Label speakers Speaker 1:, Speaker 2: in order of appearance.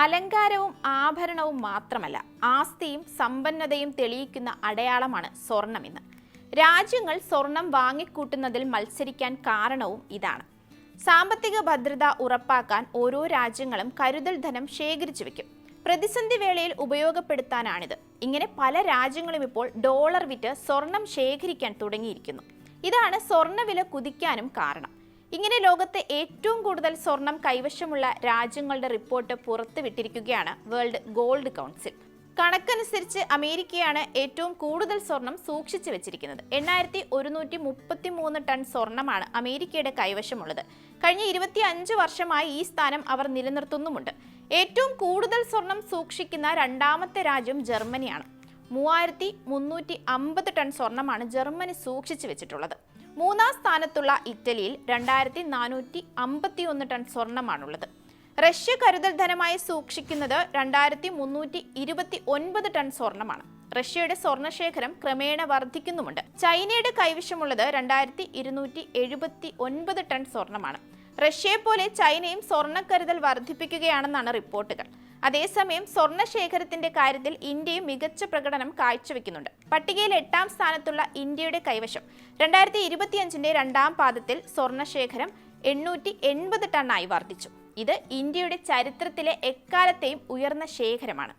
Speaker 1: അലങ്കാരവും ആഭരണവും മാത്രമല്ല ആസ്തിയും സമ്പന്നതയും തെളിയിക്കുന്ന അടയാളമാണ് സ്വർണമെന്ന് രാജ്യങ്ങൾ സ്വർണം വാങ്ങിക്കൂട്ടുന്നതിൽ മത്സരിക്കാൻ കാരണവും ഇതാണ്. സാമ്പത്തിക ഭദ്രത ഉറപ്പാക്കാൻ ഓരോ രാജ്യങ്ങളും കരുതൽ ധനം ശേഖരിച്ചു വെക്കും. പ്രതിസന്ധി വേളയിൽ ഉപയോഗപ്പെടുത്താനാണിത്. ഇങ്ങനെ പല രാജ്യങ്ങളും ഇപ്പോൾ ഡോളർ വിറ്റ് സ്വർണം ശേഖരിക്കാൻ തുടങ്ങിയിരിക്കുന്നു. ഇതാണ് സ്വർണവില കുതിക്കാനും കാരണം. ഇങ്ങനെ ലോകത്തെ ഏറ്റവും കൂടുതൽ സ്വർണം കൈവശമുള്ള രാജ്യങ്ങളുടെ റിപ്പോർട്ട് പുറത്തുവിട്ടിരിക്കുകയാണ് വേൾഡ് ഗോൾഡ് കൗൺസിൽ. കണക്കനുസരിച്ച് അമേരിക്കയാണ് ഏറ്റവും കൂടുതൽ സ്വർണം സൂക്ഷിച്ചു വെച്ചിരിക്കുന്നത്. എണ്ണായിരത്തി ഒരുന്നൂറ്റി മുപ്പത്തി മൂന്ന് ടൺ സ്വർണമാണ് അമേരിക്കയുടെ കൈവശമുള്ളത്. കഴിഞ്ഞ ഇരുപത്തി അഞ്ച് വർഷമായി ഈ സ്ഥാനം അവർ നിലനിർത്തുന്നുമുണ്ട്. ഏറ്റവും കൂടുതൽ സ്വർണം സൂക്ഷിക്കുന്ന രണ്ടാമത്തെ രാജ്യം ജർമ്മനിയാണ്. മൂവായിരത്തി മുന്നൂറ്റി അമ്പത് ടൺ സ്വർണമാണ് ജർമ്മനി സൂക്ഷിച്ചു വെച്ചിട്ടുള്ളത്. മൂന്നാം സ്ഥാനത്തുള്ള ഇറ്റലിയിൽ രണ്ടായിരത്തി നാനൂറ്റി അമ്പത്തി ഒന്ന് ടൺ സ്വർണമാണുള്ളത്. റഷ്യ കരുതൽ ധനമായി സൂക്ഷിക്കുന്നത് രണ്ടായിരത്തി മുന്നൂറ്റി ഇരുപത്തി ഒൻപത് ടൺ സ്വർണമാണ്. റഷ്യയുടെ സ്വർണശേഖരം ക്രമേണ വർദ്ധിക്കുന്നുമുണ്ട്. ചൈനയുടെ കൈവശമുള്ളത് രണ്ടായിരത്തി ഇരുന്നൂറ്റി എഴുപത്തി ഒൻപത് ടൺ സ്വർണമാണ്. റഷ്യയെ പോലെ ചൈനയും സ്വർണക്കരുതൽ വർദ്ധിപ്പിക്കുകയാണെന്നാണ് റിപ്പോർട്ടുകൾ. അതേസമയം സ്വർണ ശേഖരത്തിന്റെ കാര്യത്തിൽ ഇന്ത്യയും മികച്ച പ്രകടനം കാഴ്ചവെക്കുന്നുണ്ട്. പട്ടികയിൽ എട്ടാം സ്ഥാനത്തുള്ള ഇന്ത്യയുടെ കൈവശം. രണ്ടായിരത്തി ഇരുപത്തിയഞ്ചിന്റെ രണ്ടാം പാദത്തിൽ സ്വർണശേഖരം എണ്ണൂറ്റി എൺപത് ടണ്ണായി വർദ്ധിച്ചു. ഇത് ഇന്ത്യയുടെ ചരിത്രത്തിലെ എക്കാലത്തെയും ഉയർന്ന ശേഖരമാണ്.